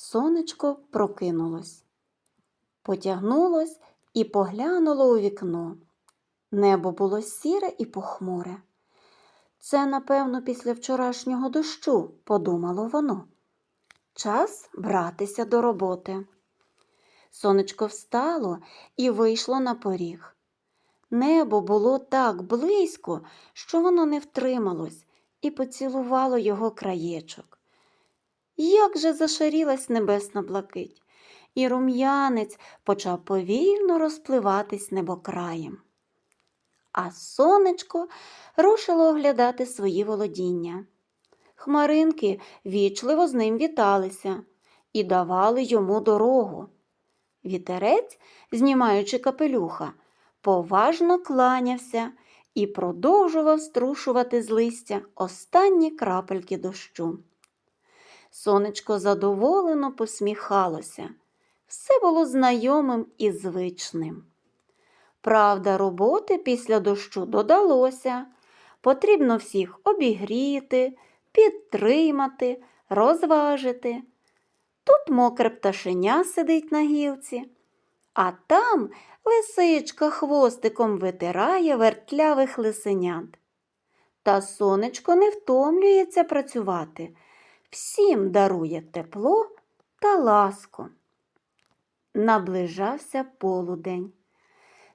Сонечко прокинулось, потягнулось і поглянуло у вікно. Небо було сіре і похмуре. Це, напевно, після вчорашнього дощу, подумало воно. Час братися до роботи. Сонечко встало і вийшло на поріг. Небо було так близько, що воно не втрималось і поцілувало його краєчок. Як же зашарілась небесна блакить, і рум'янець почав повільно розпливатись небокраєм. А сонечко рушило оглядати свої володіння. Хмаринки вічливо з ним віталися і давали йому дорогу. Вітерець, знімаючи капелюха, поважно кланявся і продовжував струшувати з листя останні крапельки дощу. Сонечко задоволено посміхалося. Все було знайомим і звичним. Правда, роботи після дощу додалося. Потрібно всіх обігріти, підтримати, розважити. Тут мокре пташеня сидить на гілці, а там лисичка хвостиком витирає вертлявих лисенят. Та сонечко не втомлюється працювати, всім дарує тепло та ласку. Наближався полудень.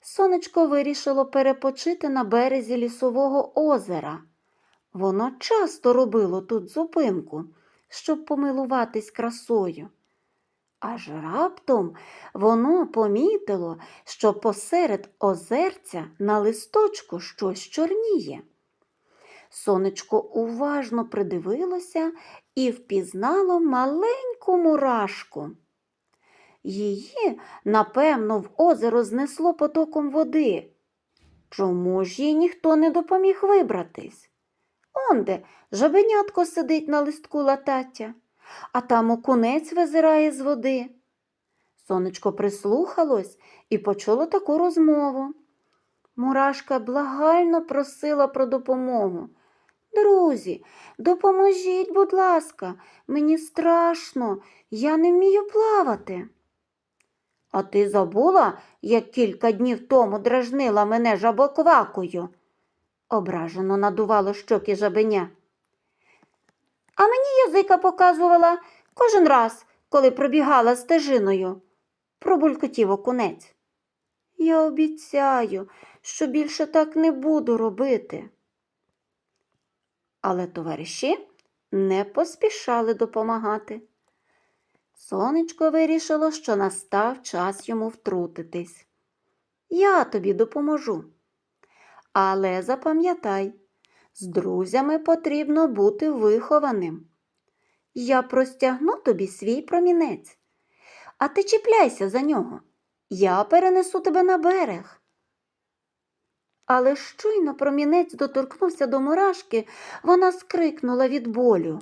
Сонечко вирішило перепочити на березі лісового озера. Воно часто робило тут зупинку, щоб помилуватись красою. Аж раптом воно помітило, що посеред озерця на листочку щось чорніє. Сонечко уважно придивилося і впізнало маленьку мурашку. Її, напевно, в озеро знесло потоком води. Чому ж їй ніхто не допоміг вибратись? Онде жабенятко сидить на листку латаття, а там окунець визирає з води. Сонечко прислухалось і почуло таку розмову. Мурашка благально просила про допомогу. Друзі, допоможіть, будь ласка, мені страшно, я не вмію плавати. А ти забула, як кілька днів тому дражнила мене жабоквакою? Ображено надувало щоки жабеня. А мені язика показувала кожен раз, коли пробігала стежиною, пробулькотів окунець. Я обіцяю, що більше так не буду робити. Але товариші не поспішали допомагати. Сонечко вирішило, що настав час йому втрутитись. Я тобі допоможу. Але запам'ятай, з друзями потрібно бути вихованим. Я простягну тобі свій промінець, а ти чіпляйся за нього. Я перенесу тебе на берег. Але щойно промінець доторкнувся до мурашки, вона скрикнула від болю.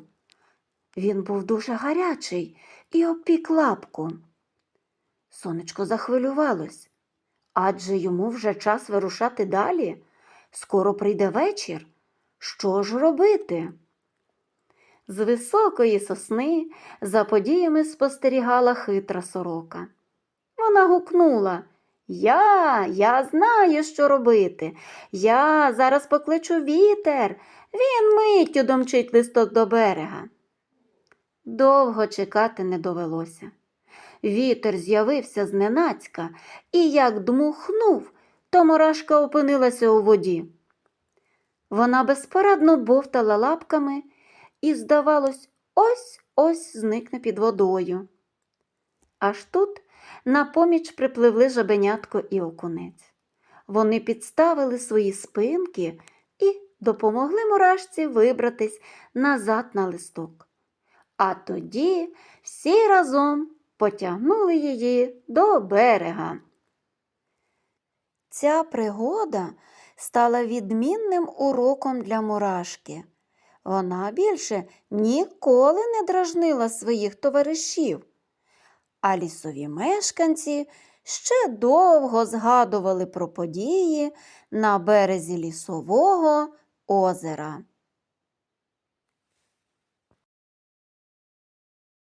Він був дуже гарячий і обпік лапку. Сонечко захвилювалось, адже йому вже час вирушати далі. Скоро прийде вечір. Що ж робити? З високої сосни за подіями спостерігала хитра сорока. Вона гукнула Я, я знаю, що робити. Я зараз покличу вітер. Він миттю домчить листок до берега. Довго чекати не довелося. Вітер з'явився зненацька і як дмухнув, то мурашка опинилася у воді. Вона безпорадно бовтала лапками і, здавалось, ось ось зникне під водою. Аж тут на поміч припливли жабенятко і окунець. Вони підставили свої спинки і допомогли мурашці вибратись назад на листок. А тоді всі разом потягнули її до берега. Ця пригода стала відмінним уроком для мурашки. Вона більше ніколи не дражнила своїх товаришів, а лісові мешканці ще довго згадували про події на березі лісового озера.